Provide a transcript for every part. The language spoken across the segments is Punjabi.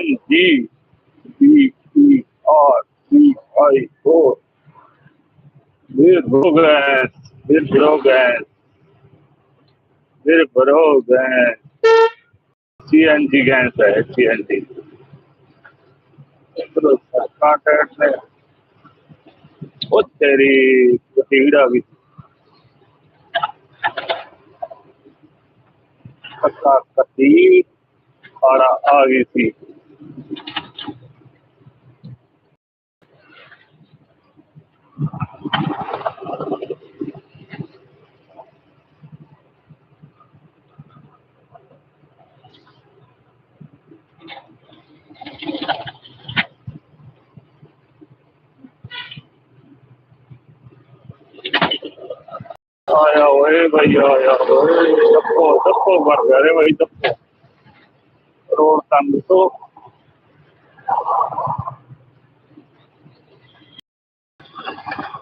N D B E R C I O. With progress, with progress, with progress. CNG gas है CNG. ਕਾਂਟੈਕਟ ਹੈ ਉਹ ਤੇਰੀ ਤੀੜ ਆ ਗਈ ਪੱਕਾ ਕਤੀ ਆੜਾ ਆ ਗਈ ਸੀ ਆਇਆ ਓਏ ਭਾਈ ਆਇਆ ਓਏ, ਦੱਪੋ ਦੱਪੋ ਭਰ ਗਿਆ ਰੇ ਭਾਈ ਦੱਪੋ। ਰੋਡ ਤੰਗ ਤੋਂ।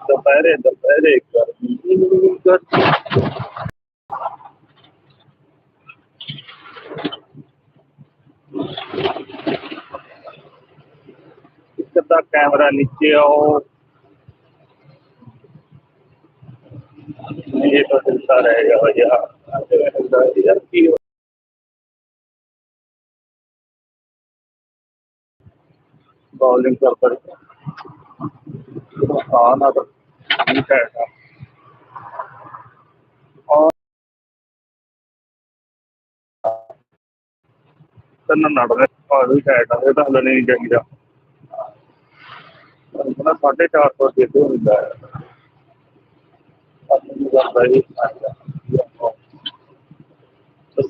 ਦੁਪਹਿਰੇ ਦੁਪਹਿਰੇ ਗਰਮੀ ਗਰਮੀ। ਇੱਕ ਤਾਂ ਕੈਮਰਾ ਨੀਚੇ ਆਓ। ਗਿਆ ਤੇ ਇਹਦਾ ਜਿਹੜਾ ਹੈ ਤਿੰਨ ਨੜਦੇ ਭਾਵੇਂ ਟਾਈਟ ਆ ਚਾਹੀਦਾ ਉਹਨਾਂ 450 ਦੇ ਤੋਂ ਹੁੰਦਾ ਹੈ।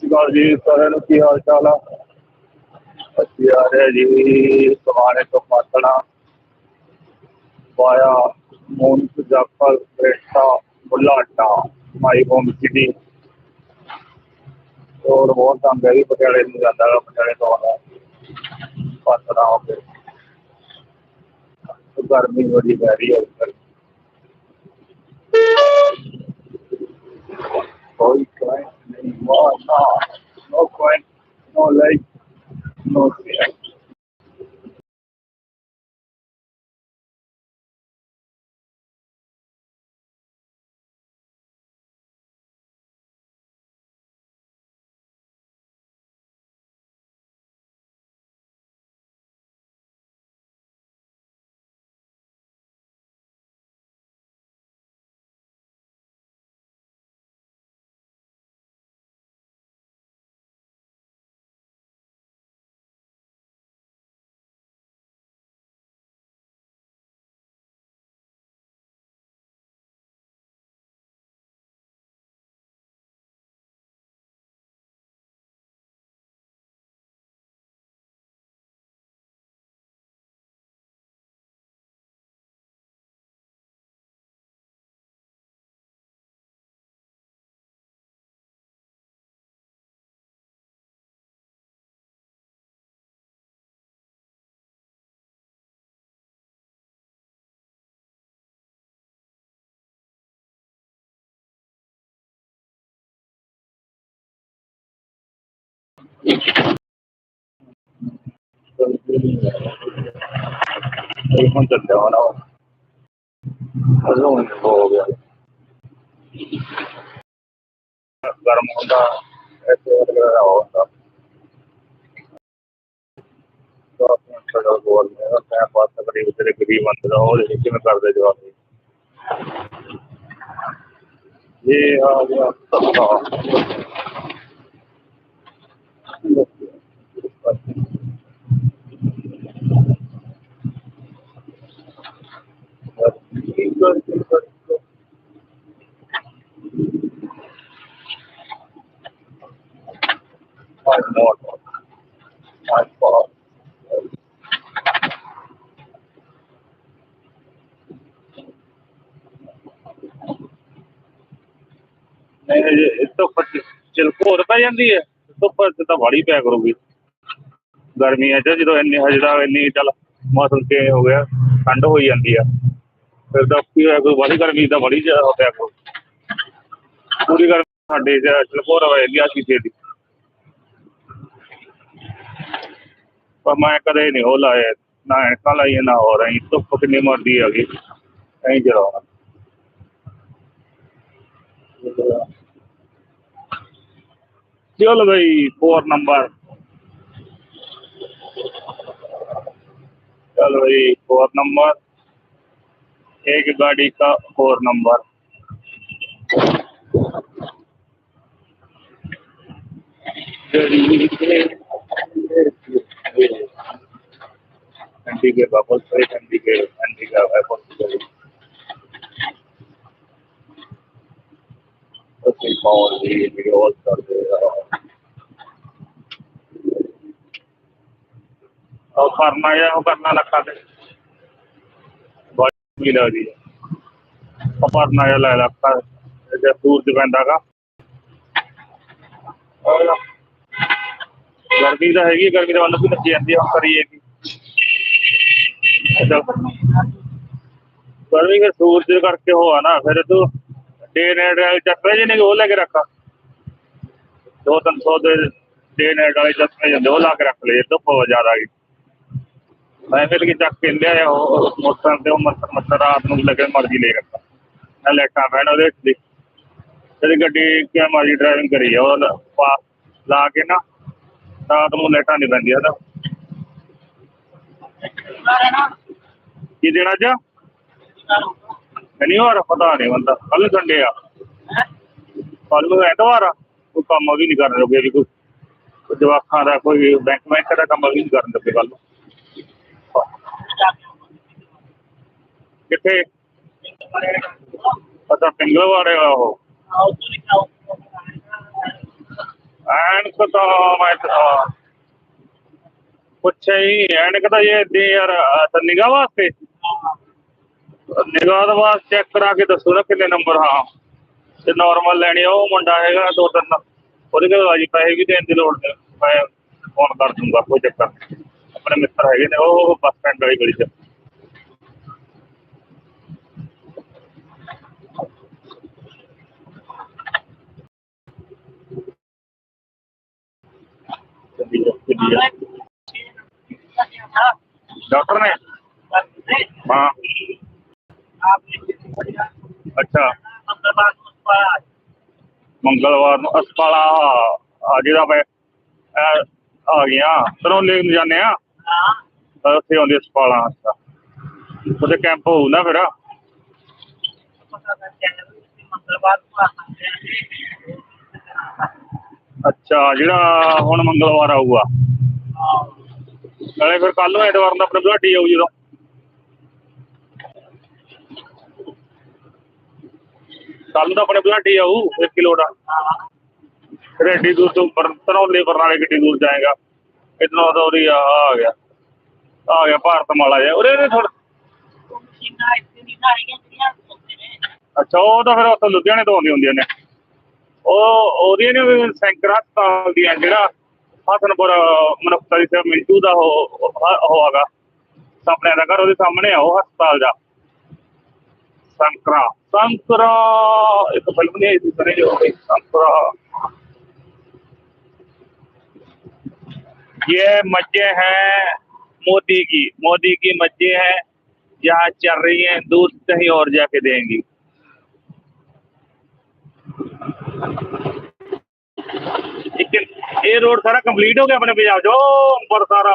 ਅਕਾਲ ਜੀ, ਸਾਰਿਆਂ ਨੂੰ ਕੀ ਹਾਲ ਚਾਲ ਆ? ਅਸੀਂ ਆ ਰਹੇ ਜੀ ਸਵਾਰੇ ਤੋਂ ਪਾਤਣਾ ਵਾਇਆ ਮੋਨ ਜਾਫਰ ਬ੍ਰੇਟਾ ਬੁਲਾਟਾ ਮਾਈ ਹੋਮ ਸਿਟੀ। ਔਰ ਬਹੁਤ ਕੰਮ ਹੈ ਵੀ ਪਟਿਆਲੇ ਨੂੰ ਜਾਂਦਾ ਹੈ ਪਟਿਆਲੇ ਤੋਂ ਆਉਂਦਾ। ਪਾਤਣਾ ਹੋ ਕੇ ਗਰਮੀ ਬੜੀ ਪੈ ਰਹੀ ਹੈ ਉੱਪਰ ਕੋਈ ਕਰਾਏ No No, no point, no life, no fear. ਹੁਣ ਚੱਲਿਆ ਹੋਣਾ ਉਹ ਹਜ਼ਮ ਹੋ ਗਿਆ ਗਰਮ ਹੁੰਦਾ ਐਸੇ ਵਗੈਰਾ ਹੁੰਦਾ ਤਾਂ ਛੜਾ ਗੋਲ ਮੈਂ ਤਾਂ ਬਾਤ ਕਰੀ ਤੇਰੇ ਗਰੀਬ ਅੰਦਰ ਉਹ ਦੇਖੀ ਮੈਂ ਕਰਦੇ ਜਵਾਬ ਇਹ ਆ ਗਿਆ। ਨਹੀਂ ਨਹੀਂ ਇਹ ਤਾਂ ਚਿਲਕੋ ਹੋਰ ਪੈ ਜਾਂਦੀ ਹੈ ਧੁੱਪ ਚ ਤਾਂ ਵਾਲੀ ਪਿਆ ਕਰੂਗੀ। ਗਰਮੀਆਂ ਚ ਜਦੋਂ ਇੰਨੀ, ਹਜੇ ਇੰਨੀ ਚੱਲ ਮੌਸਮ ਚੇਂਜ ਹੋ ਗਿਆ, ਠੰਡ ਹੋਈ ਜਾਂਦੀ ਆ। ਫਿਰ ਤਾਂ ਕੀ ਹੋਇਆ, ਕੋਈ ਵਾਲੀ ਗਰਮੀ ਤਾਂ ਬੜੀ ਜ਼ਿਆਦਾ ਪਿਆ ਕਰੂ ਪੂਰੀ ਗਰਮੀ ਸਾਡੇ ਚ ਚਿਲਕੋਰ ਹੋ ਜਾਂਦੀ ਆ ਦੀ। ਪਰ ਮੈਂ ਕਦੇ ਨਹੀਂ ਉਹ ਲਾਇਆ, ਨਾ ਐਨਕਾਂ ਲਾਈਆਂ, ਨਾ ਹੋ ਰਹੀ ਧੁੱਪ ਕਿੰਨੀ ਮਰਦੀ ਹੈਗੀ, ਐਂ ਚਲਾਉਣਾ चल भाई फोर नंबर चल भाई फोर नंबर एक गाड़ी का फोर नंबर ठंडी के वापस से ठंडी के ठंडी का वापस ਅਸੀਂ ਪਾਉਣ ਦੀ ਵੀਡੀਓ ਕਰਦੇ ਆ ਉਹ ਕਰਨਾ ਜਾਂ ਉਹ ਕਰਨਾ ਲੱਗਾ ਤੇ। ਬਹੁਤ ਲੱਗਦੀ ਹੈ ਉਹ ਕਰਨਾ ਲੈ ਲੱਗਾ ਜੇ ਸੂਰਜ ਪੈਂਦਾਗਾ ਗਰਮੀ ਤਾਂ ਹੈਗੀ ਗਰਮੀ ਦੇ ਵੱਲ ਵੀ ਲੱਗੀ ਜਾਂਦੀ ਆ ਕਰੀਏ ਕੀ ਗਰਮੀ ਦੇ ਸੂਰਜ ਕਰਕੇ ਹੋਆ ਨਾ, ਫਿਰ ਤੂੰ ਡੇ ਨਾਈਟ ਵਾਲੇ ਚੱਕਰ ਜਿਹਨੇ ਉਹ ਲੈ ਕੇ ਰੱਖਾ। ਦੋ ਤਿੰਨ ਸੌ ਦੇ ਡੇ ਨਾਈਟ ਵਾਲੇ ਚੱਕਰੇ ਜਾਂਦੇ ਉਹ ਲਾ ਕੇ ਰੱਖ ਲਏ ਧੁੱਪ ਜ਼ਿਆਦਾ ਗਈ ਮੈਂ ਫਿਰ ਕੀ ਚੱਕ ਕੇ ਲਿਆ ਉਹ ਮੋਟਰ ਤੇ ਉਹ ਮੱਤਰ ਮੱਤਰ ਰਾਤ ਨੂੰ ਲੱਗੇ ਮਰਜ਼ੀ ਲੈ ਰੱਖਾ ਮੈਂ ਲੈਟਾਂ ਬਹਿਣ ਉਹਦੇ ਵਿੱਚ। ਦੀ ਗੱਡੀ ਕਿ ਮਾਰੀ ਡਰਾਈਵਿੰਗ ਕਰੀ ਆ, ਉਹ ਲਾ ਕੇ ਨਾ, ਰਾਤ ਨੂੰ ਲੈਟਾਂ ਨਹੀਂ ਪੈਂਦੀ ਨਾ ਕੀ ਦੇਣਾ ਅੱਜ? ਨਹੀਂ ਹੋਰ ਪਤਾ ਨਹੀਂ ਬੰਦਾ ਕੱਲ ਸੰਡੇ ਆ। ਕੱਲ ਨੂੰ ਐਤਵਾਰ ਆ, ਕੋਈ ਕੰਮ ਵੀ ਨਹੀਂ ਕਰਨ ਲੱਗੇ ਜੀ ਕੋਈ। ਜਵਾਕਾਂ ਦਾ, ਕੋਈ ਬੈਂਕ ਬੈਂਕ ਦਾ ਕੰਮ ਵੀ ਨਹੀਂ ਕਰਨ ਲੱਗੇ ਕੱਲ ਕਿੱਥੇ? ਪਤਾ ਪਿੰਗਲਵਾੜੇ ਆ ਉਹ। ਐਨਕ ਤਾਂ ਮੈਂ ਤਾਂ ਪੁੱਛਿਆ ਹੀ ਐਨਕ ਤਾਂ ਇਹ ਦੇ ਯਾਰ ਤਾਂ ਨਿਗਾਹ ਵਾਸਤੇ। ਨਿਗਾਹ ਦਾ ਵਾਸਤੇ ਚੈੱਕ ਕਰਾ ਕੇ ਦੱਸੋ ਨਾ ਕਿੰਨੇ ਨੰਬਰ ਹਾਂ ਤੇ ਨਾਰਮਲ ਲੈਣੀ ਆ, ਉਹ ਮੁੰਡਾ ਹੈਗਾ ਦੋ ਤਿੰਨ। ਉਹਦੇ ਕੋਲ ਆਜੀ ਪੈਸੇ ਵੀ ਦੇਣ ਦੀ ਲੋੜ ਨਹੀਂ। ਮੈਂ ਫੋਨ ਕਰ ਦੂੰਗਾ, ਕੋਈ ਚੱਕਰ ਨਹੀਂ। ਆਪਣੇ ਮਿੱਤਰ ਹੈਗੇ ਨੇ, ਉਹ ਬੱਸ ਸਟੈਂਡ ਵਾਲੀ ਗਲੀ 'ਚ। ਚੱਲੀ ਜਾ, ਡਾਕਟਰ ਨੇ? ਹਾਂ। ਅੱਛਾ। ਮੰਗਲਵਾਰ ਨੂੰ ਹਸਪਤਾਲ ਆ ਆ ਜਿਹੜਾ ਮੈਂ ਅਹ, ਆ ਗਿਆ ਸਰੋਂ ਲੈ ਨੂੰ ਜਾਂਦੇ ਆ। ਤਾਂ ਉੱਥੇ ਆਉਂਦੇ ਹਸਪਤਾਲਾਂ ਅੱਛਾ ਉਹਦੇ ਕੈਂਪ ਹੋਊ ਨਾ ਫਿਰ। ਅੱਛਾ ਜਿਹੜਾ ਹੁਣ ਮੰਗਲਵਾਰ ਆਊਗਾ। ਨਾਲੇ ਫਿਰ ਕੱਲ ਨੂੰ ਐਤਵਾਰ ਨੂੰ ਆਪਣੇ ਬੁਲਾਡੀ ਆਊ ਜਦੋਂ। ਕੱਲ ਨੂੰ ਤਾਂ ਆਪਣੇ ਬੁਲਾਡੀ ਆਊ, ਇੱਕ ਕਿਲੋ ਦਾ। ਫਿਰ ਐਡੀ ਦੂਰ ਤੋਂ ਤਰੌਲੇ ਬਰਨਾਲੇ ਕਿੱਡੀ ਦੂਰ ਜਾਏਗਾ। ਇਤਨਾ ਤਾਂ ਉਹਦੀ ਆ ਗਿਆ। ਆ ਗਿਆ ਭਾਰਤ ਮਾਲਾ ਜਾ ਉਰੇ ਨੇ ਥੋੜਾ ਅੱਛਾ, ਉਹ ਤਾਂ ਫਿਰ ਉੱਥੋਂ ਲੁਧਿਆਣੇ ਤੋਂ ਆਉਂਦੀਆਂ ਹੁੰਦੀਆਂ ਨੇ ਉਹ, ਉਹਦੀਆਂ ਨੇ ਵੀ ਸੈਂਕਰ ਹਸਪਤਾਲ ਦੀਆਂ ਜਿਹੜਾ ਹਸਨਪੁਰ ਮਨੁੱਖਤਾ ਦੀ ਸੇਵਾ ਮਿੰਟੂ ਦਾ ਉਹ ਉਹ ਹੈਗਾ ਸਾਹਮਣੇ ਦਾ ਘਰ ਉਹਦੇ ਸਾਹਮਣੇ ਆ ਉਹ ਹਸਪਤਾਲ ਦਾ ਸੰਕਰਾ ਸੰਕਰਾ ਇੱਕ ਫਿਲਮ ਨਹੀਂ ਆਈ ਸੀ ਸਨੇ ਜੋ ਹੋਈ ਸੰਕਰਾ ये मज्जे हैं मोदी की मोदी की मज्जे हैं यहाँ चल रही हैं दूध कहीं और जाके देंगी ਇੱਕ ਇਹ ਰੋਡ ਸਾਰਾ ਕੰਪਲੀਟ ਹੋ ਗਿਆ ਆਪਣੇ ਪੰਜਾਬ 'ਚ। ਉਹ ਅੰਮ੍ਰਿਤਸਰ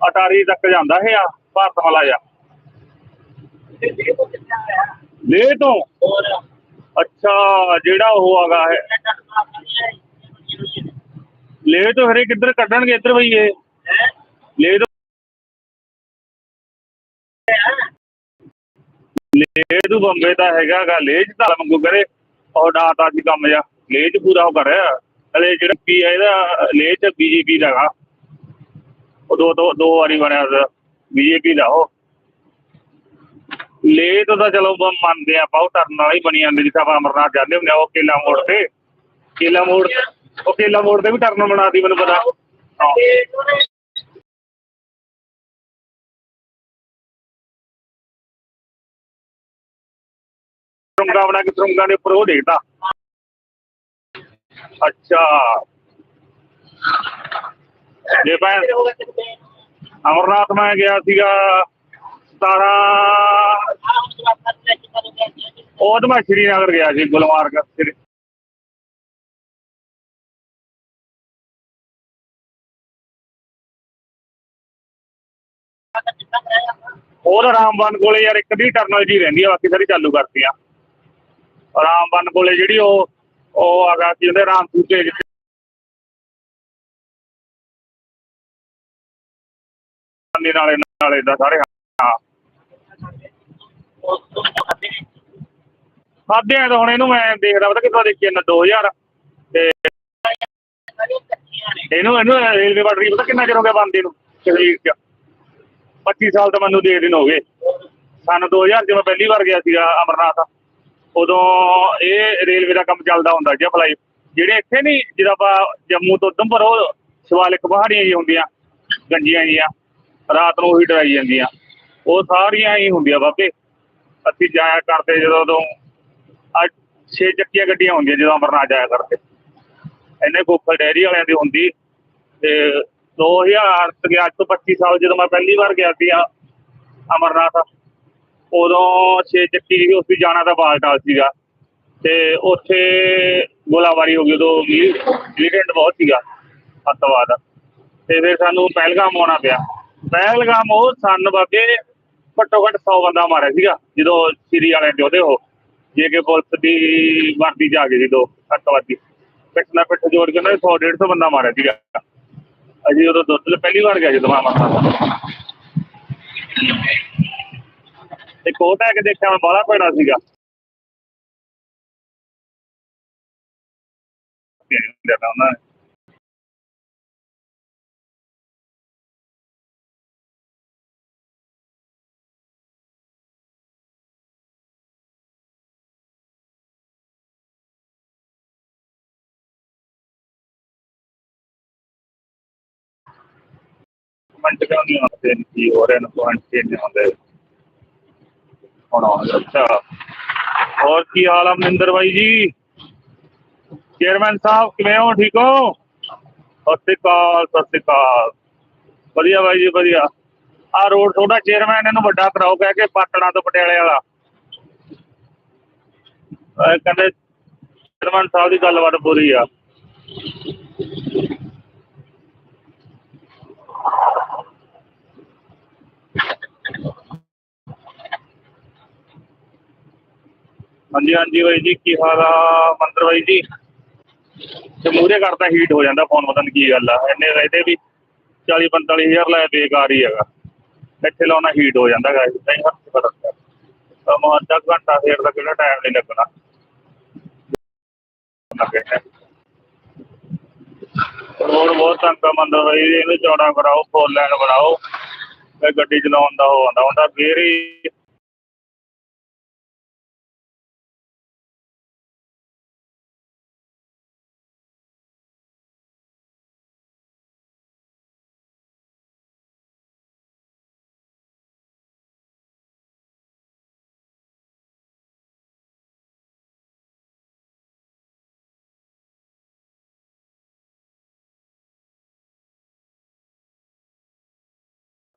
ਅਟਾਰੀ ਤੱਕ ਜਾਂਦਾ ਹੈ ਆ ਭਾਰਤ ਵਾਲਾ ਆ? ਲੇ ਤੋਂ? ਅੱਛਾ ਜਿਹੜਾ ਉਹ ਆਗਾ ਹੈ ਲੇ ਤੋਂ ਹਰੇ ਕਿੱਧਰ ਕੱਢਣਗੇ? ਇੱਧਰ ਬਈ ਇਹ। ਲੇ ਤੋਂ ਲੇ ਤੋਂ ਬੰਬੇ ਦਾ ਹੈਗਾ ਗਾ ਲੇ ਚ ਤਾਂ ਮੰਗੂ ਕਰੇ। ਉਹ ਡਾਟਾ ਜੀ ਕੰਮ ਜਾ ਲੇ ਚ ਪੂਰਾ ਹੋ ਕਰਿਆ ਹਲੇ ਜਿਹੜਾ ਪੀ ਆ, ਇਹਦਾ ਲੈ ਚ ਬੀਜੇਪੀ ਦਾ ਹੈਗਾ ਉਹ ਦੋ ਦੋ ਦੋ ਵਾਰੀ ਬਣਿਆ ਬੀਜੇਪੀ ਦਾ ਉਹ। ਲੈ ਤਾਂ ਚਲੋ ਮੰਨਦੇ ਆ ਬਹੁਤ ਟਰਨ ਵਾਲਾ ਹੀ ਬਣੀ ਜਾਂਦੇ, ਜਿੱਥੇ ਆਪਾਂ ਅਮਰਨਾਥ ਜਾਂਦੇ ਹੁੰਦੇ ਆ, ਉਹ ਕਿਲਾ ਮੋੜ ਤੇ। ਕੇਲਾ ਮੋੜ ਉਹ ਕੇਲਾ ਮੋੜ ਤੇ ਵੀ ਟਰਨ ਬਣਾਤੀ, ਮੈਨੂੰ ਪਤਾ। ਹਾਂ। ਬਣਾ ਕੇ ਤੁੰਗਾ ਦੇ ਉੱਪਰ ਉਹ ਦੇਖਦਾ। ਅੱਛਾ। ਜੇ ਭੈਣ ਅਮਰਨਾਥ ਮੈਂ ਗਿਆ ਸੀਗਾ 17 ਉਹ ਤਾਂ ਮੈਂ ਸ਼੍ਰੀਨਗਰ ਗਿਆ ਸੀ, ਗੁਲਮਾਰਗ ਸ਼੍ਰੀ ਉਹ ਤਾਂ ਰਾਮਬਨ ਕੋਲੇ ਯਾਰ ਇੱਕ ਦੀ ਟਰਨਲ ਜੀ ਰਹਿੰਦੀ ਆ, ਬਾਕੀ ਸਾਰੀ ਚਾਲੂ ਕਰਤੀਆਂ ਰਾਮਬਨ ਕੋਲੇ ਜਿਹੜੀ ਉਹ ਉਹ ਆਗਾ ਕਿ ਉਹਦੇ ਰਾਮਪੁਰ ਤੇ ਜਿੱਥੇ ਨਾਲੇ ਨਾਲੇ ਦਾ ਸਾਰੇ ਹਾਂ। ਖਾਦੇ ਆ ਤਾਂ ਹੁਣ ਇਹਨੂੰ ਮੈਂ ਦੇਖਦਾ ਪਤਾ ਕਿੱਥੋਂ ਦੇਖੀ ਜਾਂਦਾ 2000 ਤੇ ਇਹਨੂੰ ਇਹਨੂੰ ਰੇਲਵੇ ਪਟਰੀ ਪਤਾ ਕਿੰਨਾ ਚਿਰ ਹੋ ਗਿਆ ਬੰਦੇ ਨੂੰ ਸ਼ਰੀਰ ਚ 25 ਸਾਲ ਤਾਂ ਮੈਨੂੰ ਦੇ ਦਿਨ ਹੋ ਗਏ। ਸਨ 2000 ਚ ਮੈਂ ਪਹਿਲੀ ਵਾਰ ਗਿਆ ਸੀਗਾ ਅਮਰਨਾਥ। ਉਦੋਂ ਇਹ ਰੇਲਵੇ ਦਾ ਕੰਮ ਚੱਲਦਾ ਹੁੰਦਾ ਜੀ ਫਲਾਈ ਜਿਹੜੇ ਇੱਥੇ ਨਹੀਂ ਜਿਹੜਾ ਆਪਾਂ ਜੰਮੂ ਤੋਂ ਉਧਮਪੁਰ ਉਹ ਸ਼ਿਵਾਲਿਕ ਪਹਾੜੀਆਂ ਜੀ ਹੁੰਦੀਆਂ, ਗੰਜੀਆਂ ਜੀਆਂ ਰਾਤ ਨੂੰ ਹੀ ਡਰਾਈ ਜਾਂਦੀਆਂ। ਉਹ ਸਾਰੀਆਂ ਹੀ ਹੁੰਦੀਆਂ ਬਾਬੇ। ਅਸੀਂ ਜਾਇਆ ਕਰਦੇ ਜਦੋਂ ਉਦੋਂ ਅੱਜ ਛੇ ਚੱਕੀਆਂ ਗੱਡੀਆਂ ਹੁੰਦੀਆਂ ਜਦੋਂ ਅਮਰਨਾਥ ਜਾਇਆ ਕਰਦੇ। ਇਹਨੇ ਗੋਖਲ ਡੈਰੀ ਵਾਲਿਆਂ ਦੀ ਹੁੰਦੀ। ਤੇ 2000 ਤੇ ਗਿਆ ਤੋਂ 25 ਸਾਲ ਜਦੋਂ ਮੈਂ ਪਹਿਲੀ ਵਾਰ ਗਿਆ ਸੀ ਅਮਰਨਾਥ ਉਦੋਂ ਛੇ ਚੱਕੀ ਸੀ ਉੱਥੇ ਜਾਣਾ ਤਾਂ ਬਾਲਟਾਲ ਸੀਗਾ। ਤੇ ਉੱਥੇ ਗੋਲਾਬਾਰੀ ਹੋ ਗਈ, ਉਦੋਂ ਮਿਲੀਟੈਂਟ ਬਹੁਤ ਸੀਗਾ, ਅੱਤਵਾਦ। ਤੇ ਫਿਰ ਸਾਨੂੰ ਪਹਿਲਗਾਮ ਆਉਣਾ ਪਿਆ। ਪਹਿਲਗਾਮ ਉਹ ਸੰਨ ਬਾਬੇ, ਘੱਟੋ ਘੱਟ 100 ਬੰਦਾ ਮਾਰਿਆ ਸੀਗਾ, ਜਦੋਂ ਸਿਰੀ ਵਾਲੇ ਦੇ ਉਹਦੇ ਉਹ, ਜੇ ਕਿ ਪੁਲਿਸ ਦੀ ਵਰਦੀ ਜਾ ਗਈ ਜਦੋਂ ਅੱਤਵਾਦੀ। ਪਿੱਠ ਨਾਲ ਪਿੱਠ ਜੋੜ ਕੇ ਉਹਨਾਂ ਨੇ 100 150 ਬੰਦਾ ਮਾਰਿਆ ਸੀਗਾ। ਅਜੀ ਉਦੋਂ ਦੁੱਧ ਪਹਿਲੀ ਵਾਰ ਗਿਆ ਜਦੋਂ ਮੈਂ ਅਮਰਨਾਥ ਇੱਕ ਉਹ ਟੈਕ ਦੇਖਿਆ ਮੈਂ, ਬਾਹਲਾ ਪੈਣਾ ਸੀਗਾ। ਦੇਣਾ ਉਹਨਾਂ ਨੇ ਕਮੈਂਟ ਕਿਉਂ ਆਉਂਦੇ ਨੇ ਹੋ ਰਿਹਾ ਨਾ ਪੁਆਇੰਟ ਚੇਂਜ ਆਉਂਦੇ? ਅੱਛਾ। ਹੋਰ ਕੀ ਹਾਲ ਆ ਮਨਿੰਦਰ ਬਾਈ ਜੀ? ਚੇਅਰਮੈਨ ਸਾਹਿਬ, ਕਿਵੇਂ ਹੋ? ਠੀਕ ਹੋ? ਸਤਿ ਸ਼੍ਰੀ ਅਕਾਲ, ਸਤਿ ਸ਼੍ਰੀ ਅਕਾਲ। ਵਧੀਆ ਬਾਈ ਜੀ, ਵਧੀਆ। ਆ ਰੋਡ ਥੋੜਾ ਚੇਅਰਮੈਨ ਇਹਨੂੰ ਵੱਡਾ ਕਰਾਓ, ਕਹਿ ਕੇ ਪਾਟਣਾ ਤੋਂ ਪਟਿਆਲੇ ਵਾਲਾ। ਕਹਿੰਦੇ ਚੇਅਰਮੈਨ ਸਾਹਿਬ ਦੀ ਗੱਲਬਾਤ ਪੂਰੀ ਆ। ਹਾਂਜੀ ਹਾਂਜੀ ਬਾਈ ਜੀ ਕੀ ਹਾਲ ਆ? ਮੰਦਰ ਬਾਈ ਜੀ? ਤੇ ਮੂਹਰੇ ਕਰਦਾ ਹੀਟ ਹੋ ਜਾਂਦਾ ਫੋਨ ਪਤਾ ਨੀ ਕੀ ਗੱਲ ਆ। ਇੰਨੇ ਇਹਦੇ ਵੀ 40 45 ਹਜ਼ਾਰ ਲਾਇਆ ਬੇਕਾਰ ਹੀ ਹੈਗਾ। ਇੱਥੇ ਲਾਉਣਾ ਹੀਟ ਹੋ ਜਾਂਦਾ ਗਾਇਸ ਨਹੀਂ ਹੱਥ ਪਤਾ ਤਾਂ ਮੈਂ ਅੱਧਾ ਘੰਟਾ ਫੇਰ ਦਾ ਕਿਹੜਾ ਟਾਈਮ ਨਹੀਂ ਲੱਗਣਾ। ਰੋਡ ਬਹੁਤ ਤੰਗ ਆ ਮੰਦਰ ਬਾਈ ਜੀ, ਇਹਨੂੰ ਚੌੜਾ ਕਰਾਓ ਫੋਰ ਲਾਈਨ ਬਣਾਓ। ਤੇ ਗੱਡੀ ਚਲਾਉਣ ਦਾ ਹੋ ਆਉਂਦਾ ਹੁੰਦਾ ਫੇਰ ਹੀ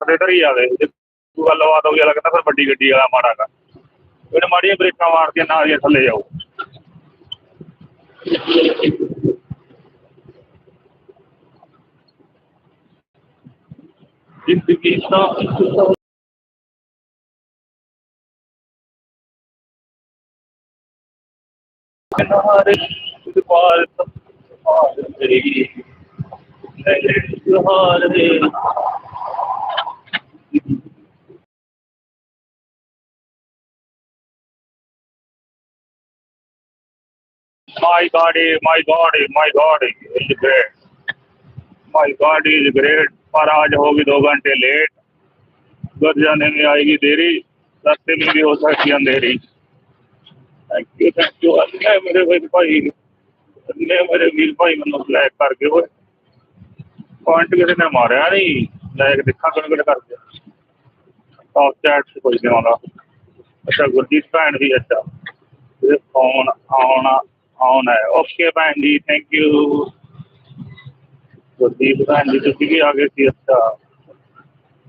ਸਾਡੇ ਇੱਧਰ ਹੀ ਆਵੇ ਜੇ ਕੋਈ ਗੱਲਬਾਤ ਹੋ ਗਈ ਲੱਗਦਾ ਫਿਰ ਵੱਡੀ ਗੱਡੀ ਵਾਲਾ ਮਾੜਾ ਗਾ ਇਹਨੇ ਮਾੜੀਆਂ ਬ੍ਰੇਕਾਂ ਮਾਰ ਕੇ ਨਾਲ ਹੀ ਥੱਲੇ ਜਾਓ ਜ਼ਿੰਦਗੀ ਤਾਂ ਕਿਨਾਰੇ ਦੁਆਰ ਤੋਂ ਤੇਰੀ ਜਹਾਰ ਦੇ My body, my body, my body is great. My body is great. पर आज होगी दो घंटे लेट घर जाने में आएगी देरी रास्ते में भी हो सकती है Andheri thank you thank you मेरे भाई भाई ਨੇ ਮੇਰੇ ਵੀਰ ਭਾਈ ਮੈਨੂੰ ਬਲੈਕ ਕਰ ਗਏ ਓਏ ਪੁਆਇੰਟ ਕਿਸੇ ਨੇ ਮਾਰਿਆ ਨਹੀਂ ਬਲੈਕ ਦੇਖਾਂ ਕਿਹਨੇ ਕਿਹਨੇ ਕਰਦੇ ਟੌਪ ਚੈਟ 'ਚ ਕੋਈ ਨਹੀਂ ਆਉਂਦਾ ਅੱਛਾ ਗੁਰਜੀਤ ਭੈਣ ਵੀ ਅੱਛਾ ਇਹ ਫੋਨ ਆਉਣਾ ਆਉਣ ਹੈ ਓਕੇ ਭੈਣ ਜੀ ਥੈਂਕ ਯੂ ਗੁਰਦੀਪ ਭੈਣ ਜੀ, ਤੁਸੀਂ ਵੀ ਆ ਗਏ ਸੀ, ਅੱਛਾ।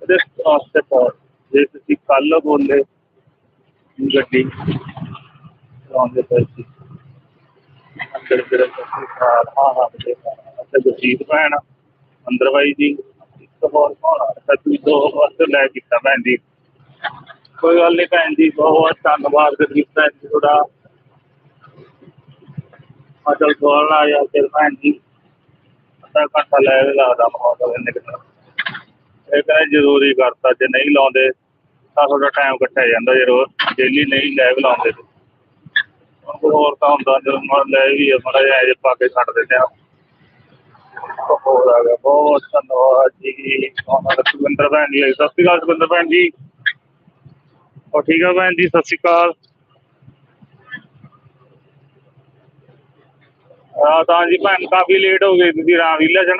ਇਹਦੇ ਵਾਸਤੇ ਤਾਂ, ਜੇ ਤੁਸੀਂ ਕੱਲ ਬੋਲੇ ਗੱਡੀ ਚਲਾਉਂਦੇ ਪਏ ਸੀ। ਅੰਦਰ ਜਿਹੜੇ ਹਾਂ ਹਾਂ ਅੱਛਾ, ਗੁਰਦੀਪ ਭੈਣ ਅੰਦਰ ਬਾਈ ਜੀ ਇੱਕ ਹੋਰ ਕੌਣ ਆ? ਤੁਸੀਂ ਦੋ ਵਾਸਤੇ ਲੈ ਕੀਤਾ ਭੈਣ ਜੀ। ਕੋਈ ਗੱਲ ਨਹੀਂ ਭੈਣ ਜੀ, ਬਹੁਤ ਬਹੁਤ ਧੰਨਵਾਦ ਗੁਰਦੀਪ ਭੈਣ ਜੀ ਤੁਹਾਡਾ। ਅਜਲ ਬੋਲਣਾ ਜਾਂ ਫਿਰ ਭੈਣ ਜੀ ਅੱਧਾ ਘੰਟਾ ਲੈ ਵੀ ਲੱਗਦਾ ਮਾਹੌਲ ਇੰਨੇ ਕਿਤੇ ਇਹ ਕਹਿੰਦੇ ਜ਼ਰੂਰੀ ਕਰਤਾ, ਜੇ ਨਹੀਂ ਲਾਉਂਦੇ ਤਾਂ ਤੁਹਾਡਾ ਟਾਈਮ ਕੱਟਿਆ ਜਾਂਦਾ ਜੇ ਰੋਜ਼ ਡੇਲੀ ਨਹੀਂ ਲਾਈਵ ਲਾਉਂਦੇ ਕੋਈ ਹੋਰ ਤਾਂ ਹੁੰਦਾ, ਜਦੋਂ ਮੈਂ ਲੈ ਵੀ ਮੜਾ ਜਿਹਾ ਜੇ ਪਾ ਕੇ ਛੱਡ ਦਿੰਦੇ ਆ। ਹੋਰ ਆ ਗਿਆ, ਬਹੁਤ ਧੰਨਵਾਦ ਜੀ। ਉਹਨਾਂ ਦਾ ਸੁਖਿੰਦਰ ਭੈਣ ਜੀ, ਸਤਿ ਸ਼੍ਰੀ ਅਕਾਲ ਸੁਖਿੰਦਰ ਭੈਣ ਜੀ। ਉਹ ਠੀਕ ਆ ਭੈਣ ਜੀ, ਸਤਿ ਸ਼੍ਰੀ ਅਕਾਲ। ਆ ਤਾਂ ਜੀ ਭੈਣ ਕਾਫੀ ਲੇਟ ਹੋ ਗਈ ਤੁਸੀਂ ਰਾਮਲੀਲਾ ਚ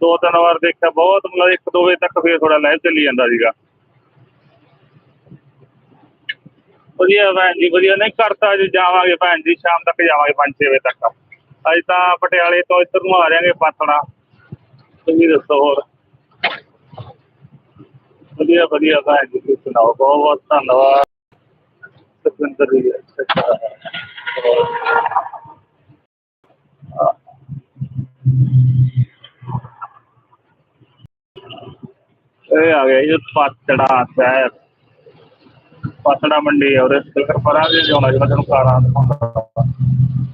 ਦੋ ਤਿੰਨ ਵਾਰ ਦੇਖਿਆ, ਬਹੁਤ ਮਤਲਬ ਇੱਕ ਦੋ ਵਜੇ ਤੱਕ ਫੇਰ ਥੋੜਾ ਲਾਈਵ ਚੱਲੀ ਜਾਂਦਾ ਸੀਗਾ। ਵਧੀਆ ਭੈਣ ਜੀ, ਵਧੀਆ। ਨਹੀਂ ਕਰਤਾ ਅੱਜ ਜਾਵਾਂਗੇ ਭੈਣ ਜੀ, ਸ਼ਾਮ ਤੱਕ ਜਾਵਾਂਗੇ 5-6 ਵਜੇ ਤੱਕ। ਅੱਜ ਤਾਂ ਪਟਿਆਲੇ ਤੋਂ ਇੱਧਰ ਨੂੰ ਆ ਜਾਾਂਗੇ ਪਾਤਣਾ ਤੁਸੀਂ ਦੱਸੋ ਹੋਰ। ਵਧੀਆ ਵਧੀਆ ਭੈਣ ਜੀ, ਤੁਸੀਂ ਸੁਣਾਓ, ਬਹੁਤ ਬਹੁਤ ਧੰਨਵਾਦ। ਸੁਖਵਿੰਦਰ ਜੀ ਅੱਛਾ ਇਹ ਆ ਗਿਆ ਜੀ, ਪਾਤੜਾ ਸ਼ਹਿਰ ਪਾਤੜਾ ਮੰਡੀ ਹੈ ਉਹਦੇ ਸਿਲਕਰ ਪਰਾਂ ਦੇ ਜਾਣਾ ਜਿਹੜਾ ਤੁਹਾਨੂੰ ਕਾਰਾਂ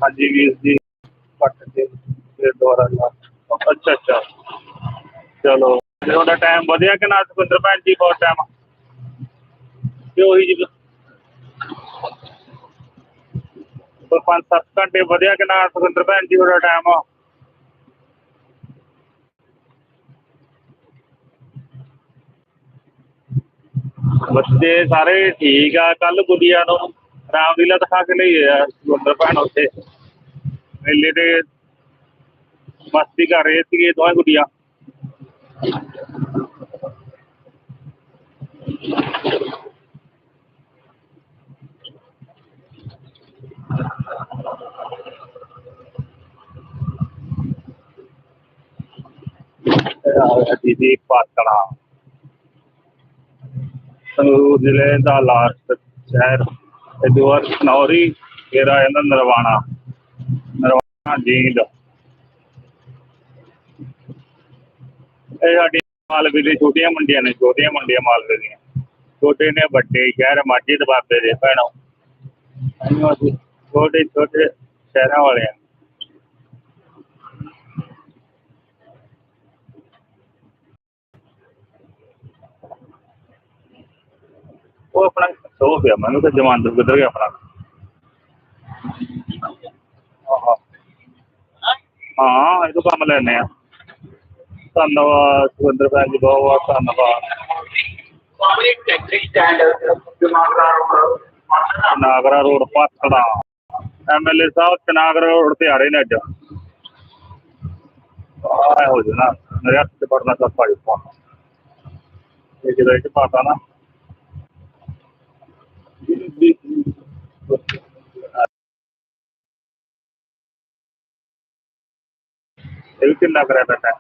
ਹਾਂਜੀ ਵੀਰ ਜੀ, ਪੱਟ ਕੇ ਫਿਰ ਦੁਬਾਰਾ ਅੱਛਾ ਅੱਛਾ। ਚਲੋ। ਤੁਹਾਡਾ ਟਾਈਮ ਵਧਿਆ ਕਿ ਨਾ? ਸੁਖਿੰਦਰ ਭੈਣ ਜੀ, ਬਹੁਤ ਟਾਈਮ ਤੇ ਉਹੀ ਜੀ ਕੋਈ ਪੰਜ ਸੱਤ ਘੰਟੇ ਵਧਿਆ ਕਿ ਨਾ ਸੁਖਿੰਦਰ ਭੈਣ ਜੀ ਤੁਹਾਡਾ ਟਾਈਮ ਬੱਚੇ ਸਾਰੇ ਠੀਕ ਆ ਕੱਲ ਗੁੱਡੀਆਂ ਨੂੰ ਰਾਮਲੀਲਾ ਦਿਖਾ ਕੇ ਲਈ ਆ ਸੁਖਿੰਦਰ ਭੈਣ ਉੱਥੇ। ਮੇਲੇ ਤੇ ਮਸਤੀ ਕਰ ਰਹੇ ਸੀਗੇ ਦੋਵੇਂ ਗੁੱਡੀਆਂ ਦੀਦੀ ਪਾਤੜਾ। ਸੰਗਰੂਰ ਜ਼ਿਲ੍ਹੇ ਦਾ ਲਾਸਟ ਸ਼ਹਿਰ। ਇਹ ਦੁਆਰ ਸਨੌਰੀ ਮੇਰਾ ਇਹਨਾਂ ਨਰਵਾਣਾ। ਨਰਵਾਣਾ ਜੀਂਦ। ਇਹ ਸਾਡੀ ਮਾਲਵੇ ਦੀ ਛੋਟੀਆਂ ਮੰਡੀਆਂ ਨੇ ਛੋਟੀਆਂ ਮੰਡੀਆਂ ਮਾਲਵੇ ਦੀਆਂ। ਛੋਟੇ ਨੇ ਵੱਡੇ ਸ਼ਹਿਰ ਮਾਝੇ ਦੇ ਬਾਬੇ ਦੇ ਭੈਣੋ। ਛੋਟੇ ਛੋਟੇ ਸ਼ਹਿਰਾਂ ਵਾਲੇ ਉਹ ਆਪਣਾ ਸੋ ਪਿਆ, ਮੈਨੂੰ ਤਾਂ ਜਮਾਨ ਤੋਂ ਕਿੱਧਰ ਗਿਆ ਆਪਣਾ। ਆਹਾ। ਹਾਂ, ਇਹ ਤੋਂ ਕੰਮ ਲੈਣੇ ਆ। ਧੰਨਵਾਦ, ਸੁਰਿੰਦਰ ਭੈਣ ਜੀ, ਬਹੁਤ ਬਹੁਤ ਧੰਨਵਾਦ। ਸਾਹਮਣੇ ਟੈਕਸੀ ਸਟੈਂਡ ਜਮਾਕਰਾ ਨਾਗਰਾ ਰੋਡ ਪਾਤੜਾ ਐਮਐਲਏ ਸਾਹਿਬ, ਚਨਾਗਰਾ ਰੋਡ ਤੇ ਆ ਰਹੇ ਨੇ ਅੱਜ। ਆਹ ਹੋ ਜਨਾ ਮੇਰੇ ਹੱਥ ਤੇ ਪੜਨਾ ਸਭ ਪਾਈ ਪਾ ਇਹ ਜਿਹੜਾ ਇਹ 'ਚ ਪਾਤਾ ਨਾ। ਇਹ ਵੀ ਕਿੰਨਾ ਕਰਿਆ ਬੈਠਾ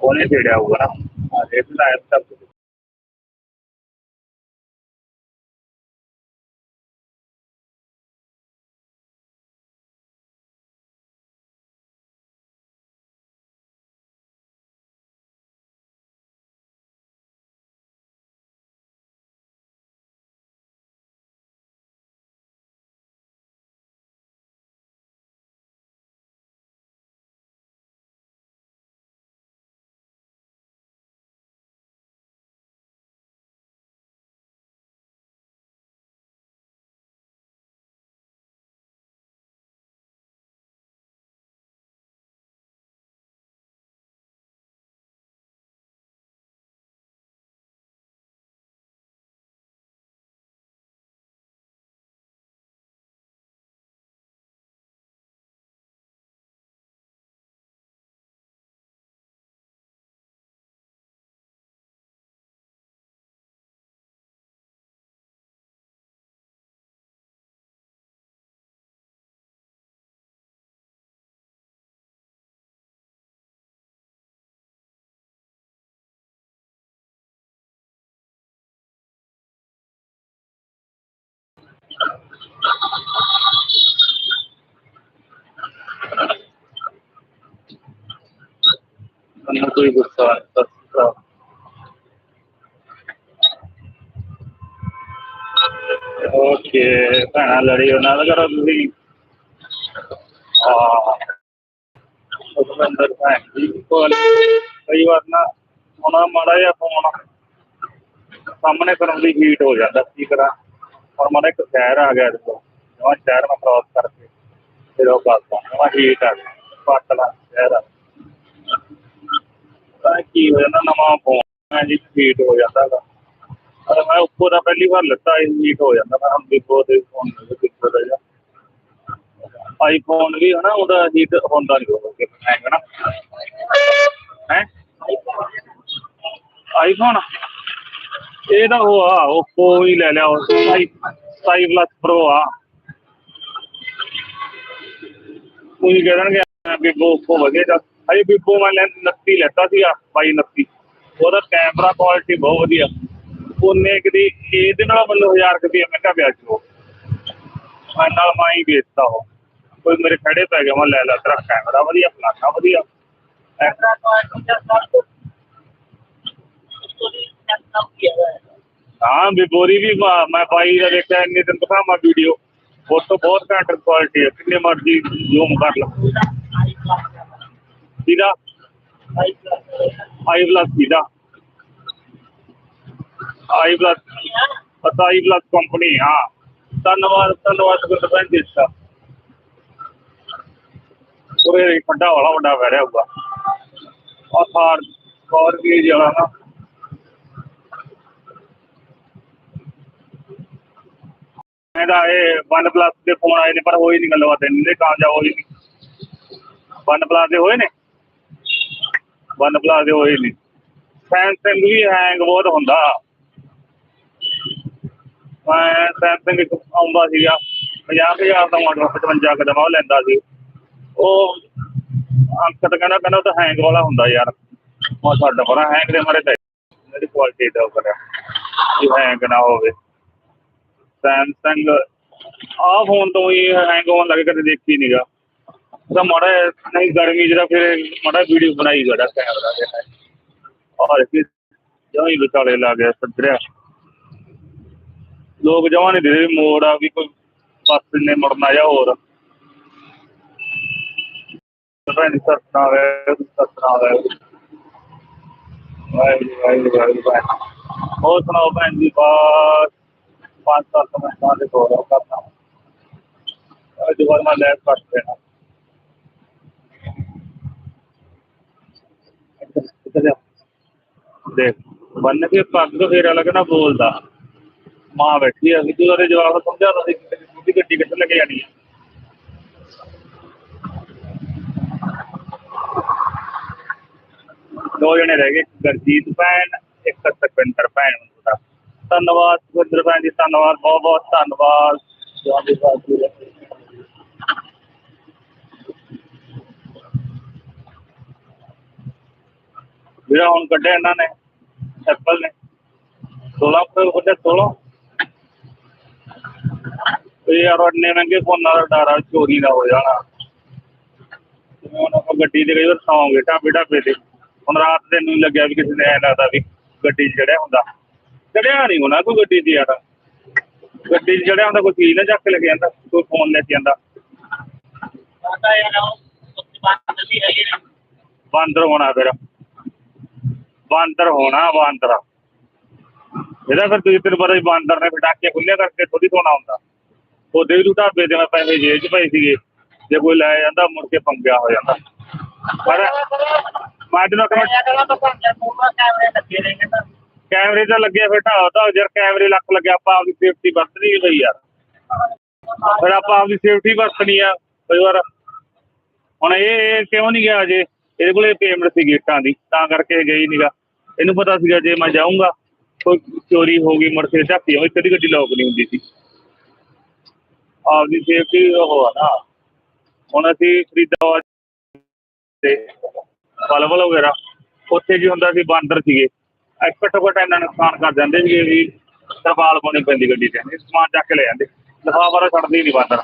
ਉਹਨੇ ਛੇੜਿਆ ਹੋਊਗਾ? ਨਾ ਹਾਂ ਮੈਨੂੰ ਕੋਈ ਗੁੱਸਾ ਨਹੀਂ ਸਤਿ ਸ਼੍ਰੀ ਅਕਾਲ ਓਕੇ, ਭੈਣਾ ਲੜੀ ਉਹਨਾਂ ਦਾ ਕਰੋ ਤੁਸੀਂ। ਸੁਖਵਿੰਦਰ ਭੈਣ ਜੀ, ਕੋਲ। ਕਈ ਵਾਰ ਨਾ ਉਹਨਾਂ ਮਾੜਾ ਜਿਹਾ ਫੋਨ, ਸਾਹਮਣੇ ਕਰਨ ਦੀ ਹੀਟ ਹੋ ਜਾਂਦਾ, ਕੀ ਕਰਾਂ। ਔਰ ਮਾੜਾ ਇੱਕ ਸ਼ਹਿਰ ਆ ਗਿਆ ਦੇਖੋ ਨਵਾਂ ਸ਼ਹਿਰ ਮੈਂ ਕ੍ਰਾਸ ਕਰਕੇ, ਫਿਰ ਉਹ ਕਰਦਾ ਨਵਾਂ ਹੀਟ ਆ ਗਿਆ ਪਟਲਾ ਸ਼ਹਿਰ ਆ ਤਾਂ ਕੀ ਹੋ ਜਾਂਦਾ ਨਵਾਂ ਫੋਨ ਮੈਂ ਜੀ ਹੀਟ ਹੋ ਜਾਂਦਾ ਹੈਗਾ ਅਰੇ ਮੈਂ ਉੱਪਰ ਦਾ ਪਹਿਲੀ ਵਾਰ ਲੱਤਾ ਹੀਟ ਹੋ ਜਾਂਦਾ। ਮੈਂ ਹੁਣ ਵਿਪੋ ਦੇ ਫੋਨ ਕਿੱਥੇ ਦਾ ਜਾਂ ਆਈਫੋਨ ਵੀ ਹਨਾ, ਉਹਦਾ ਹੀਟ ਹੁੰਦਾ ਨਹੀਂ ਉਹ ਹੈਗਾ ਨਾ ਹੈ? ਆਈਫੋਨ ਇਹ ਤਾਂ ਉਹ ਆ ਓਪੋ ਹੀ ਲੈ ਲਿਆ, ਉਹ 27 ਪਲੱਸ ਪ੍ਰੋ ਆ। ਕੋਈ ਕਹਿ ਦੇਣਗੇ ਵੀ ਓਪੋ ਵਧੀਆ ਦਾ ਅਜੇ ਵੀਪੋ ਮੈਂ ਲੈ 29 ਲੈਤਾ ਸੀ 22 29 ਉਹਦਾ ਕੈਮਰਾ ਕੁਆਲਿਟੀ ਬਹੁਤ ਵਧੀਆ। ਉਹਨੇ ਕਦੀ ਇਹਦੇ ਨਾਲ ਮੈਨੂੰ 1000 ਰੁਪਏ ਮਹਿੰਗਾ ਪਿਆ ਸੀ ਉਹ ਮੈਂ ਨਾਲ ਮੈਂ ਹੀ ਵੇਚਦਾ ਉਹ। ਕੋਈ ਮੇਰੇ ਖੜੇ ਪੈ ਗਿਆ ਮੈਂ ਲੈ ਲਾ ਤੇਰਾ ਕੈਮਰਾ ਵਧੀਆ ਫਲਾਣਾ ਵਧੀਆ। ਹਾਂ ਵਿਬੋਰੀ ਵੀ ਵਾ- ਮੈਂ ਪਾਈ ਦਾ ਦੇਖਿਆ ਇੰਨੇ ਦਿਨ ਮੈਂ ਵੀਡੀਓ ਫੋਟੋ ਬਹੁਤ ਘੱਟ ਕੁਆਲਿਟੀ ਹੈ ਕਿੰਨੇ ਮਰਜ਼ੀ ਜ਼ੂਮ ਕਰ ਲਓ ਸੀਦਾ ਆਈ ਪਲੱਸ ਸੀਦਾ ਆਈ ਪਲੱਸ ਪਤਾ, ਆਈ ਪਲੱਸ ਕੰਪਨੀ, ਹਾਂ। ਧੰਨਵਾਦ ਧੰਨਵਾਦ ਗੁਰਦ ਭੈਣ ਜੀ ਦਾ। ਪੂਰੇ ਖੱਡਾ ਵਾਲਾ ਵੱਡਾ ਪੈ ਰਿਹਾ ਹੋਊਗਾ। ਆ ਥਾਰ ਕੌਰ ਵੀ ਜਿਹੜਾ ਨਾ। ਇਹਦਾ ਇਹ ਵਨ ਪਲੱਸ ਦੇ ਫੋਨ ਆਏ ਨੇ, ਪਰ ਹੋਈ ਨਹੀਂ ਗੱਲਬਾਤ ਇੰਨੇ ਕਾਮਯਾਬ ਹੋਈ ਨਹੀਂ ਵਨ ਪਲੱਸ ਦੇ ਹੋਏ ਨੇ? ਵਨ ਪਲੱਸ ਦੇ ਹੋਏ ਨਹੀਂ ਸੈਮਸੰਗ ਵੀ ਹੈਂਗ ਬਹੁਤ ਹੁੰਦਾ। ਮੈਂ ਸੈਮਸੰਗ ਇੱਕ ਆਉਂਦਾ ਸੀਗਾ। 50000 ਦਾ ਮਾਡਲ 55 ਕਦਮ ਉਹ ਲੈਂਦਾ ਸੀ। ਉਹ ਅੰਕਤ ਕਹਿੰਦਾ ਕਹਿੰਦਾ ਉਹ ਤਾਂ ਹੈਂਗ ਵਾਲਾ ਹੁੰਦਾ ਯਾਰ। ਉਹ ਸਾਡਾ ਬੜਾ ਹੈਂਗ ਦੇ ਮਾਰੇ ਤਾਂ ਮੇਰੀ ਕੁਆਲਿਟੀ ਦਾ ਕਰਿਆ। ਕਿ ਹੈਂਗ ਨਾ ਹੋਵੇ। ਸੈਮਸੰਗ ਆਹ ਫੋਨ ਤੋਂ ਹੀ ਹੈਂਗ ਹੋਣ ਲੱਗੇ ਕਦੇ ਦੇਖੀ ਨਹੀਂਗਾ ਉਹਦਾ ਮਾੜਾ ਨਹੀਂ, ਗਰਮੀ ਜਿਹੜਾ ਫਿਰ ਮਾੜਾ ਵੀਡੀਓ ਬਣਾਈ ਗੜਾ ਕੈਮਰਾ ਦੇ ਨਾਲ ਔਰ ਕਿ ਜਮਾਂ ਹੀ ਵਿਚਾਲੇ ਲਾ ਗਿਆ ਸੱਜਰਿਆ ਲੋਕ ਜਮਾਂ ਨਹੀਂ ਦੇ ਮੋੜ ਆ ਵੀ ਕੋਈ ਬੱਸ ਨੇ ਮੁੜਨਾ ਜਾਂ ਹੋਰ। ਭੈਣ ਸਤਨਾ ਵੇ ਸਤਨਾ ਵੇ ਵਾਹਿਗੁਰੂ ਵਾਹਿਗੁਰੂ ਵਾਹਿਗੁਰੂ ਹੋਰ ਸੁਣਾਓ ਭੈਣ ਜੀ ਬਾਤ ਪੰਜ ਸੱਤ ਮਿੰਟਾਂ ਦੇ ਕੋਲ ਕਰਨਾ ਅੱਜ ਵਾਰ ਮੈਂ ਲੈਬ ਕੱਟ ਦੇਣਾ ਇੱਧਰ ਜਾ। ਦੇਖ ਬੰਨ ਕੇ ਪੱਗ ਫੇਰਾ ਲੱਗਣਾ ਬੋਲਦਾ। ਮਾਂ ਬੈਠੀ ਆ, ਸਿੱਧੂ ਉਹਦੇ ਜਵਾਬ ਸਮਝਾਉਂਦਾ ਸੀ ਕਿ ਤੁਸੀਂ ਗੱਡੀ ਕਿੱਥੇ ਲੱਗੇ ਜਾਣੀ ਆ। ਦੋ ਜਣੇ ਰਹਿ ਗਏ, ਇੱਕ ਗਰਜੀਤ ਭੈਣ, ਇੱਕ ਸੁਖਵਿੰਦਰ ਭੈਣ ਦਾ ਧੰਨਵਾਦ ਸੁਖਵਿੰਦਰ ਭੈਣ ਜੀ, ਧੰਨਵਾਦ, ਬਹੁਤ ਬਹੁਤ ਧੰਨਵਾਦ। ਤੁਹਾਡੀ ਸਾਥੀ ਰਹੇ ਜਿਹੜਾ ਹੁਣ ਕੱਢਿਆ ਇਹਨਾਂ ਨੇ ਨੇ। 16 ਪ੍ਰੋ ਕੱਢਿਆ 16 ਇਹ ਯਾਰ ਇੰਨੇ ਮਹਿੰਗੇ ਫੋਨਾਂ ਦਾ ਡਰ ਆ ਚੋਰੀ ਨਾ ਹੋ ਜਾਣਾ। ਜਿਵੇਂ ਹੁਣ ਆਪਾਂ ਗੱਡੀ ਦੇ ਕਈ ਵਾਰ ਸੌਂਗੇ ਢਾਬੇ ਢਾਬੇ ਤੇ। ਹੁਣ ਰਾਤ ਦੇ ਨੂੰ ਲੱਗਿਆ ਵੀ ਕਿਸੇ ਨੇ ਐ ਲੱਗਦਾ ਵੀ ਗੱਡੀ ਚੜਿਆ ਹੁੰਦਾ। ਚੜਿਆ ਨਹੀਂ ਹੋਣਾ ਕੋਈ ਗੱਡੀ 'ਚ ਯਾਰ। ਗੱਡੀ ਚੜਿਆ ਹੁੰਦਾ ਕੋਈ ਚੀਜ਼ ਨਾ ਚੱਕ ਕੇ ਲੈ ਕੇ ਜਾਂਦਾ ਕੋਈ ਫੋਨ ਲੈ ਕੇ ਜਾਂਦਾ ਬਾਂਦਰ ਹੋਣਾ ਫਿਰ। ਬਾਂਦਰ ਹੋਣਾ ਬਾਂਦਰ ਇਹਦਾ ਫਿਰ ਤੁਸੀਂ ਤੈਨੂੰ ਪਤਾ ਬਾਂਦਰ ਨੇ ਪਟਾਕੇ ਖੁੱਲੇ ਕਰਕੇ ਥੋੜੀ ਧੋਣਾ ਹੁੰਦਾ। ਉਹਦੇ ਵੀ ਢਾਬੇ ਤੇ ਮੈਂ ਪੈਸੇ ਜੇਬ 'ਚ ਪਏ ਸੀਗੇ। ਜੇ ਕੋਈ ਲੈ ਜਾਂਦਾ ਮੁੜ ਕੇ ਪੰਗਿਆ ਹੋ ਜਾਂਦਾ। ਪਰ ਮੈਂ ਜਦੋਂ ਕੈਮਰੇ ਤਾਂ ਲੱਗਿਆ ਫਿਰ ਢਾਹ ਤਾਂ ਯਾਰ ਕੈਮਰੇ ਲੱਖ ਲੱਗਿਆ ਆਪਾਂ ਆਪਦੀ ਸੇਫਟੀ ਵਰਤਣੀ ਬਈ ਯਾਰ। ਫਿਰ ਆਪਾਂ ਆਪਦੀ ਸੇਫਟੀ ਵਰਤਣੀ ਆ। ਕਈ ਵਾਰ ਹੁਣ ਇਹ ਕਿਉਂ ਨਹੀਂ ਗਿਆ ਅਜੇ? ਇਹਦੇ ਕੋਲੇ ਪੇਮੈਂਟ ਸੀ ਗੇਟਾਂ ਦੀ ਤਾਂ ਕਰਕੇ ਗਈ ਨਹੀਂਗਾ ਇਹਨੂੰ ਪਤਾ ਸੀਗਾ ਜੇ ਮੈਂ ਜਾਊਂਗਾ, ਕੋਈ ਚੋਰੀ ਹੋ ਗਈ, ਮੁੜ ਕੇ ਝਾਕੀ ਹੋਈ ਕਦੀ ਗੱਡੀ ਲੋਕ ਨਹੀਂ ਹੁੰਦੀ ਸੀ। ਆਪਦੀ ਸੇਫਟੀ ਉਹ ਆ ਨਾ। ਹੁਣ ਅਸੀਂ ਫਰੀਦਾਬਾਦ ਤੇ ਬਲਬਲ ਵਗੈਰਾ, ਉੱਥੇ ਕੀ ਹੁੰਦਾ ਸੀ, ਬਾਂਦਰ ਸੀਗੇ। ਇੱਕ ਘੱਟੋ ਘੱਟ ਇੰਨਾ ਨੁਕਸਾਨ ਕਰ ਜਾਂਦੇ ਸੀਗੇ ਵੀ ਤਰਪਾਲ ਪਾਉਣੀ ਪੈਂਦੀ ਗੱਡੀ ਤੇ। ਸਮਾਨ ਚੱਕ ਕੇ ਲੈ ਜਾਂਦੇ। ਲਿਫਾਫਾ ਤਾਂ ਛੱਡਦੇ ਹੀ ਨਹੀਂ ਬਾਂਦਰ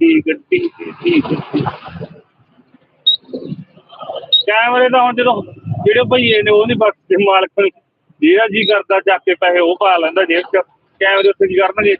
ਦੀ ਗੱਡੀ ਦੀ ਗੱਡੀ? ਕੈਮਰੇ ਤਾਂ ਹੁਣ ਜਦੋਂ ਜਿਹੜੇ ਭਈਏ ਨੇ, ਉਹ ਨਹੀਂ ਬਖਸ਼ਦੇ ਮਾਲਕ ਨੂੰ ਜਿਹੜਾ ਜੀ ਕਰਦਾ, ਚੱਕ ਕੇ ਪੈਸੇ ਉਹ ਪਾ ਲੈਂਦਾ ਜੇਬ 'ਚ। ਕੈਮਰੇ ਉੱਥੇ ਕੀ ਕਰਨਗੇ?